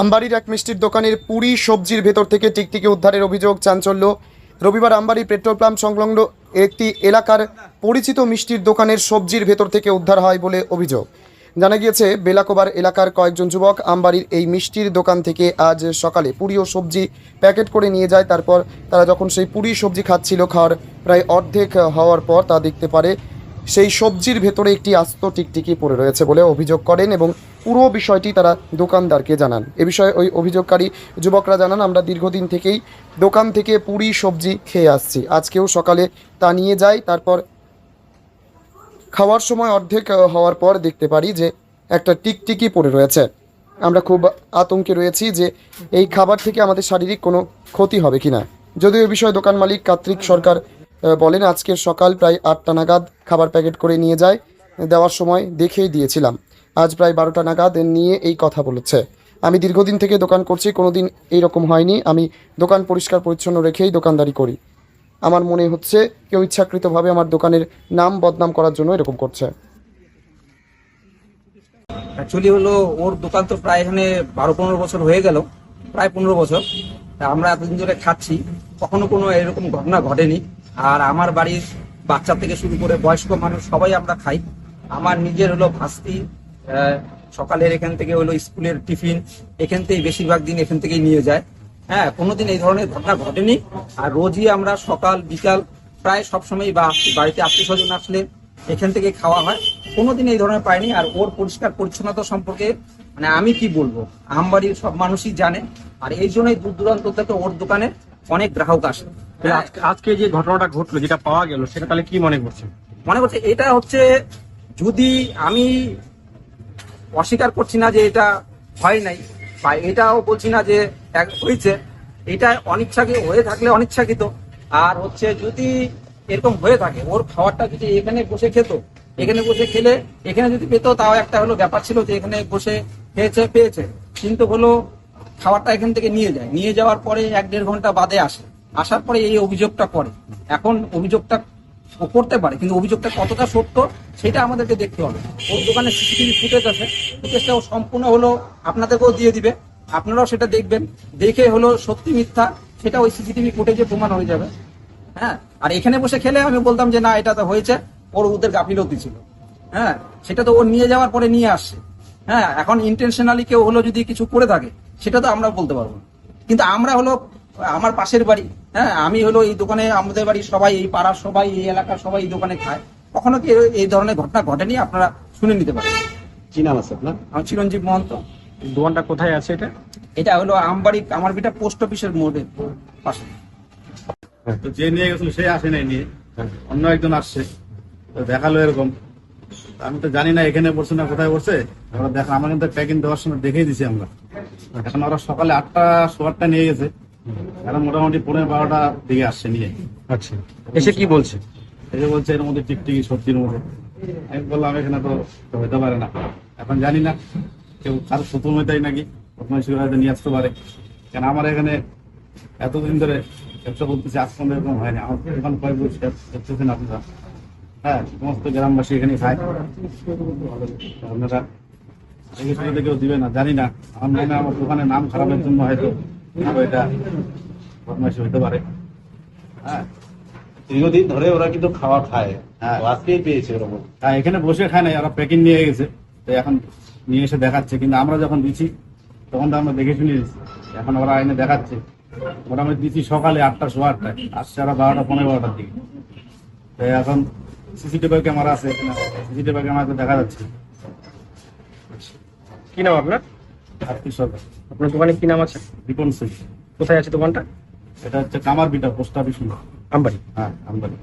আমবাড়ির এক মিষ্টির দোকানের পুরি সবজির ভেতর থেকে টিকটিকি উদ্ধারের অভিযোগ চাঞ্চল্য। রবিবার আমবাড়ি পেট্রোল পাম্প সংলগ্ন একটি এলাকার পরিচিত মিষ্টির দোকানের সবজির ভেতর থেকে উদ্ধার হয় বলে অভিযোগ। জানা গিয়েছে, বেলাকোবার এলাকার কয়েকজন যুবক আমবাড়ির এই মিষ্টির দোকান থেকে আজ সকালে পুরি ও সবজি প্যাকেট করে নিয়ে যায়। তারপর তারা যখন সেই পুরি সবজি খাচ্ছিল, খাওয়ার প্রায় অর্ধেক হওয়ার পর তা দেখতে পারে, সেই সবজির ভেতরে একটি আস্ত টিকটিকি পড়ে রয়েছে বলে অভিযোগ করেন এবং পুরো বিষয়টি তারা দোকানদারকে জানান। এ বিষয়ে ওই অভিযোগকারী যুবকরা জানান, আমরা দীর্ঘদিন থেকেই দোকান থেকে পুরি সবজি খেয়ে আসছি। আজকেও সকালে তা নিয়ে যাই, তারপর খাওয়ার সময় অর্ধেক হওয়ার পর দেখতে পারি যে একটা টিকটিকি পড়ে রয়েছে। আমরা খুব আতঙ্কে রয়েছি যে এই খাবার থেকে আমাদের শারীরিক কোনো ক্ষতি হবে কিনা। যদিও এ বিষয়ে দোকান মালিক কার্তিক সরকার বলেন, আজকের সকাল প্রায় আটটা নাগাদ খাবার প্যাকেট করে নিয়ে যায়, দেওয়ার সময় দেখেই দিয়েছিলাম। আজ প্রায় বারোটা নাগাদ নিয়ে এই কথা বলেছে। আমি দীর্ঘদিন থেকে দোকান করছি, কোনোদিন এইরকম হয়নি। আমি দোকান পরিষ্কার পরিচ্ছন্ন রেখেই দোকানদারি করি। আমার মনে হচ্ছে কেউ ইচ্ছাকৃতভাবে আমার দোকানের নাম বদনাম করার জন্য এরকম করছে। অ্যাকচুয়ালি হলো, ওর দোকান তো প্রায় এখানে বারো পনেরো বছর হয়ে গেল, প্রায় পনেরো বছর। আমরা এতদিন ধরে খাচ্ছি, কখনো কোনো এরকম ঘটনা ঘটেনি। আর আমার বাড়ির বাচ্চা থেকে শুরু করে বয়স্ক মানুষ সবাই আমরা খাই। আমার নিজের হলো ভাস্তি সকালের এখান থেকে হলো স্কুলের টিফিন এখান থেকেই বেশিরভাগ দিন এখান থেকেই নিয়ে যায়। হ্যাঁ কোনোদিন এই ধরনের ঘটনা ঘটেনি। আর রোজই আমরা সকাল বিকাল প্রায় সবসময় বা বাড়িতে আত্মীয় স্বজন আসলে এখান থেকে খাওয়া হয়। কোনোদিন এই ধরনের পাইনি। আর ওর পরিষ্কার পরিচ্ছন্নতা সম্পর্কে মানে আমি কি বলব? আমবাড়ির সব মানুষই জানে। আর এই জন্যই দূর দূরান্ত থেকে ওর দোকানে অনেক গ্রাহক আসে। আজকে যে ঘটনাটা ঘটলো যেটা পাওয়া গেল সেটা তাহলে কি মনে করছে মনে করছে এটা হচ্ছে যদি আমি অস্বীকার করছি না যে এটা হয় নাই, বা এটাও বলছি না যে হয়েছে। এটা অনিচ্ছাকৃত হয়ে থাকলে অনিচ্ছাকৃত। আর হচ্ছে যদি এরকম হয়ে থাকে, ওর খাবারটা যদি এখানে বসে খেত, এখানে বসে খেলে, এখানে যদি পেতো, তাও একটা হলো ব্যাপার ছিল যে এখানে বসে খেয়েছে, পেয়েছে। কিন্তু হলো খাবারটা এখান থেকে নিয়ে যায়। নিয়ে যাওয়ার পরে এক দেড় ঘণ্টা বাদে আসে। আসার পরে এই অভিযোগটা করে। এখন অভিযোগটা করতে পারে, কিন্তু অভিযোগটা কতটা সত্য সেটা আমাদেরকে দেখতে হবে। ওর দোকানে সিসিটিভি ফুটেজ আছে ফুটেজটা ও সম্পূর্ণ হলো আপনাদেরকেও দিয়ে দিবে, আপনারাও সেটা দেখবেন, দেখে হলো সত্যি মিথ্যা, সেটা ওই সিসিটিভি ফুটেজে প্রমাণ হয়ে যাবে। হ্যাঁ আর এখানে বসে খেলে আমি বলতাম যে না, এটা তো হয়েছে, ওর ওদের গাফিলতি ছিল। হ্যাঁ সেটা তো ও নিয়ে যাওয়ার পরে নিয়ে আসছে। হ্যাঁ এখন ইন্টেনশনালি কেউ হলো যদি কিছু করে থাকে, সেটা তো আমরা বলতে পারব। কিন্তু আমরা হলো আমার পাশের বাড়ি হ্যাঁ আমি হলো এই দোকানে আমাদের বাড়ির সবাই এই পাড়ার সবাই এই এলাকার সবাই এই দোকানে খায়। কখনো কি এই- ধরনের ঘটনা ঘটেনি? আপনারা শুনে নিতে পারেন। কি নাম আছে আপনার? আমার চিরঞ্জীব মহন্ত। দোকানটা কোথায় আছে এটা? এটা হলো আমবাড়ি আমার বিটা পোস্ট অফিসের মোড়ের পাশে। তো যে নিয়ে গেছিল সে আসে নাই নিয়ে। অন্য একজন আসছে। তো দেখাল এরকম। আমি তো জানি না এখানে পড়ছে না কোথায় পড়ছে। আমরা দেখা আমার কিন্তু প্যাকিং দেওয়ার সময় দেখেই দিছি আমরা। এখন ওরা সকালে আটটা সোয়ারটা নিয়ে গেছে। এখন মোটামুটি পনেরো বারোটা দিকে আসছে নিয়ে আচ্ছা। এসে কি বলছে? যে বলছে এর মধ্যে টিকটিকি সত্যির মধ্যে আমি বললাম এখানে তো তো হতে পারে না। এখন জানি না কেউ কারও প্রথম হইতাই নাকি? প্রথম হিসেবে হয়তো নিয়ে আসতে পারে। কেন আমার এখানে এতদিন ধরে ব্যবসা বলতেছি আজ পর্যন্ত এরকম হয়নি। আমার দোকান কয়েক বছর দেখতেছেন আপনারা? হ্যাঁ সমস্ত গ্রামবাসী এখানে খায়। আপনারা কেউ দিবে না জানি না। আমার মনে আমার দোকানের নাম খারাপের জন্য হয়তো। এটা বদমাইশি হতে পারে। হ্যাঁ দীর্ঘদিন ধরে ওরা কিন্তু খাওয়া খায়। হ্যাঁ। আজকেই পেয়েছে ওরকম হ্যাঁ এখানে বসে খায় নাই ওরা প্যাকিং নিয়ে গেছে। তো এখন নিয়ে এসে দেখাচ্ছে কিন্তু আমরা যখন দিচ্ছি তখন তো আমরা দেখে শুনে দিচ্ছি এখন ওরা এনে দেখাচ্ছে। মোটামুটি দিচ্ছি সকালে আটটা সোয়া আটটায়। আসছে ওরা বারোটা পনেরো বারোটার দিকে। তো এখন সিসিটিভি ক্যামেরা আছে সিসিটিভি ক্যামেরাতে দেখা যাচ্ছে। কি নাম আপনার? আর্থিক সরকার। আপনার দোকানে কি নাম আছে? রিপন সিং কোথায় আছে দোকানটা? এটা হচ্ছে কামার বিটা পোস্ট অফিস আমবাড়ি হ্যাঁ আমদানি